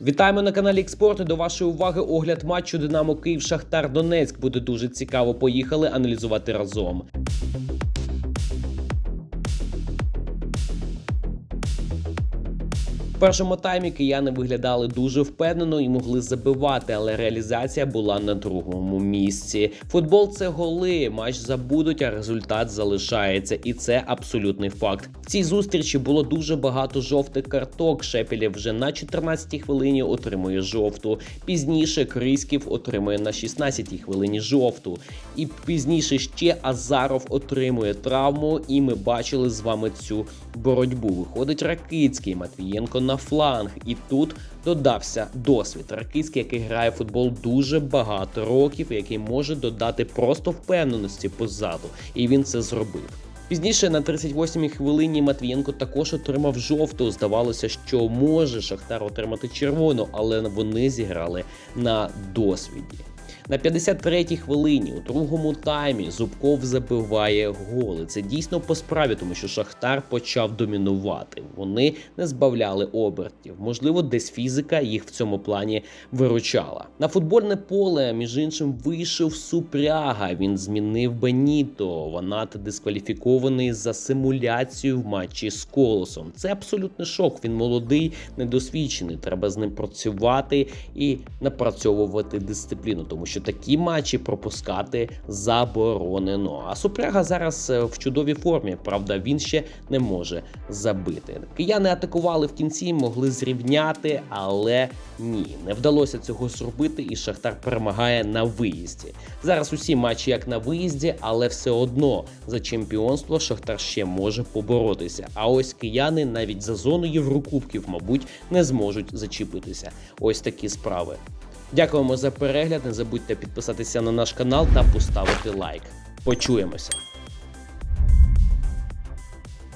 Вітаємо на каналі Експорт. До вашої уваги огляд матчу Динамо Київ Шахтар Донецьк. Буде дуже цікаво. Поїхали аналізувати разом. В першому таймі кияни виглядали дуже впевнено і могли забивати, але реалізація була на другому місці. Футбол це голи, матч забудуть, а результат залишається, і це абсолютний факт. В цій зустрічі було дуже багато жовтих карток. Шепелєв вже на 14-й хвилині отримує жовту. Пізніше Крисків отримує на 16-й хвилині жовту. І пізніше ще Азаров отримує травму, і ми бачили з вами цю боротьбу. Виходить Ракицький, Матвієнко на фланг, і тут додався досвід. Ракицький, який грає в футбол дуже багато років, який може додати просто впевненості позаду, і він це зробив. Пізніше на 38-й хвилині Матвієнко також отримав жовту. Здавалося, що може Шахтар отримати червону, але вони зіграли на досвіді. На 53-й хвилині у другому таймі Зубков забиває голи. Це дійсно по справі, тому що Шахтар почав домінувати. Вони не збавляли обертів. Можливо, десь фізика їх в цьому плані виручала. На футбольне поле, між іншим, вийшов Супряга. Він змінив Беніто. Ванат дискваліфікований за симуляцію в матчі з Колосом. Це абсолютний шок. Він молодий, недосвідчений. Треба з ним працювати і напрацьовувати дисципліну, тому що такі матчі пропускати заборонено. А Супряга зараз е, в чудовій формі. Правда, він ще не може забити. Кияни атакували в кінці, могли зрівняти, але ні, не вдалося цього зробити, і Шахтар перемагає на виїзді. Зараз усі матчі як на виїзді, але все одно за чемпіонство Шахтар ще може поборотися. А ось кияни навіть за зону Єврокубків, мабуть, не зможуть зачепитися. Ось такі справи. Дякуємо за перегляд. Не забудьте підписатися на наш канал та поставити лайк. Почуємося.